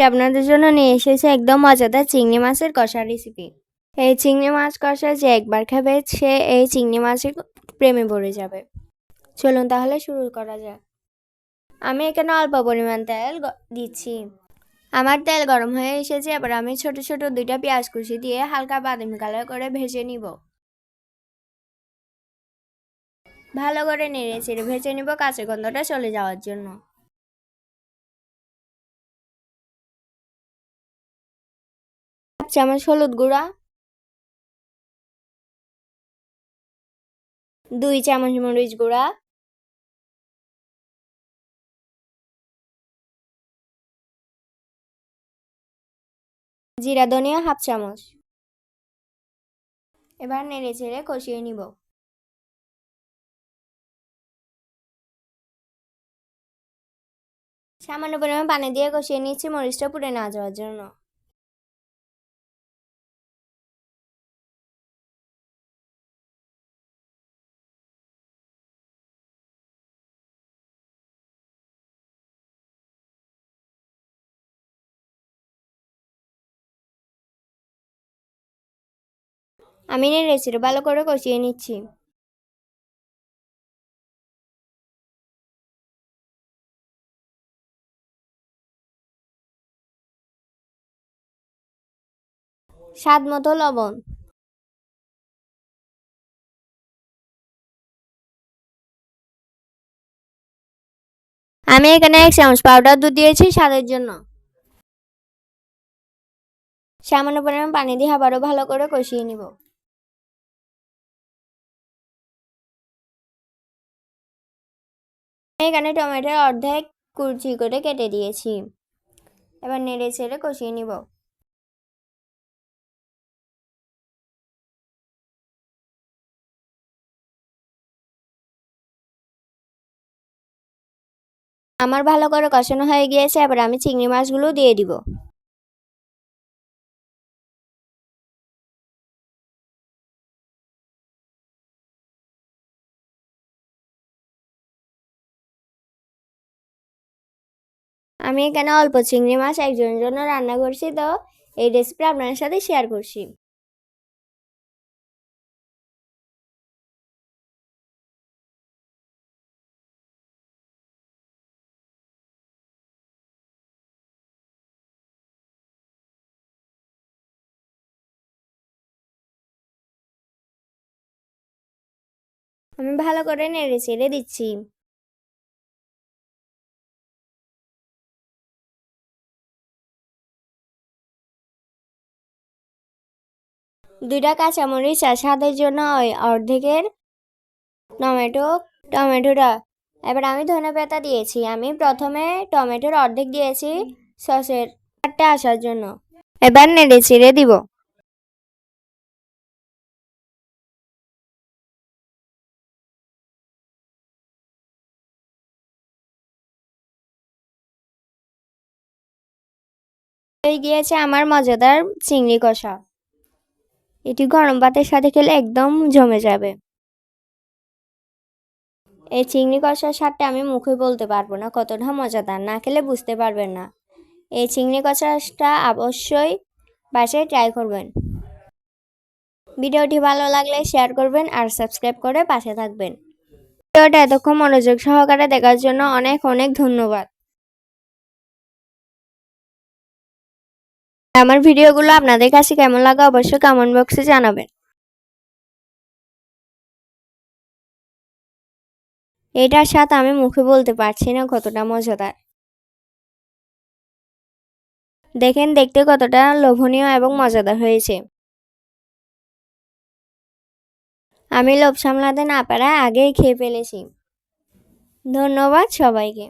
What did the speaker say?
আজকে আপনাদের জন্য নিয়ে এসেছি একদম মজাদার চিংড়ি মাছের কষা রেসিপি এই চিংড়ি মাছ কষা যে একবার খাবে, সে এই চিংড়ি মাছের প্রেমে পড়ে যাবে। চলুন তাহলে শুরু করা যাক। আমি এখানে অল্প পরিমাণ তেল দিচ্ছি। আমার তেল গরম হয়ে এসেছে, এবার আমি ছোট ছোট দুইটা পেঁয়াজ কুচি দিয়ে হালকা বাদামি কালার করে ভেজে নিব। ভালো করে নেড়ে চেড়ে ভেজে নিব কাঁচা গন্ধটা চলে যাওয়ার জন্য। চামচ হলুদ গুঁড়া। দুই চামচ মরিচ গুঁড়া। জিরা, ধনিয়া, হাফ চামচ। এবার নেড়ে চেড়ে কষিয়ে নিব। সামান্য পরিমাণ পানি দিয়ে কষিয়ে নিচ্ছি মরিচটা পুড়ে না যাওয়ার জন্য। আমি নেড়ে চেড়ে ভালো করে কষিয়ে নিচ্ছি। স্বাদ মতো লবণ। আমি এখানে এক চামচ পাউডার দুধ দিয়েছি স্বাদের জন্য। সামান্য পরিমাণ পানি দিয়ে আবারও ভালো করে কষিয়ে নিব। এখানে টমেটোর অর্ধেক কুচি করে কেটে দিয়েছি। এবার নেড়ে ছেড়ে কষিয়ে নিব। আমার ভালো করে কষানো হয়ে গিয়েছে, এবার আমি চিংড়ি মাছগুলো দিয়ে দিব। আমি এখানে অল্প চিংড়ি মাছ একজনের জন্য রান্না করছি, তো এই রেসিপি আপনার সাথে শেয়ার করছি। আমি ভালো করে নেড়ে চেড়ে দিচ্ছি। দুইটা কাঁচামরিচ আর স্বাদের জন্য ওই অর্ধেকের টমেটো, টমেটোটা। এবার আমি ধনে পাতা দিয়েছি। আমি প্রথমে টমেটোর অর্ধেক দিয়েছি সসের একটা আসার জন্য। এবার নেড়ে চেড়ে দিব। গিয়েছে আমার মজাদার চিংড়ি কষা। এটি গরম ভাতের সাথে খেলে একদম জমে যাবে। এই চিংড়ি কষার স্বাদটা আমি মুখে বলতে পারব না, কতটা মজাদার, না খেলে বুঝতে পারবেন না। এই চিংড়ি কষাটা অবশ্যই বাসায় ট্রাই করবেন। ভিডিওটি ভালো লাগলে শেয়ার করবেন আর সাবস্ক্রাইব করে পাশে থাকবেন। ভিডিওটা এতক্ষণ মনোযোগ সহকারে দেখার জন্য অনেক অনেক ধন্যবাদ। আমার ভিডিওগুলো আপনাদের কাছে কেমন লাগে অবশ্যই কমেন্ট বক্সে জানাবেন। এটার সাথে আমি মুখে বলতে পারছি না কতটা মজাদার। দেখেন, দেখতে কতটা লোভনীয় এবং মজাদার হয়েছে। আমি লোভ সামলাতে না পারা আগেই খেয়ে ফেলেছি। ধন্যবাদ সবাইকে।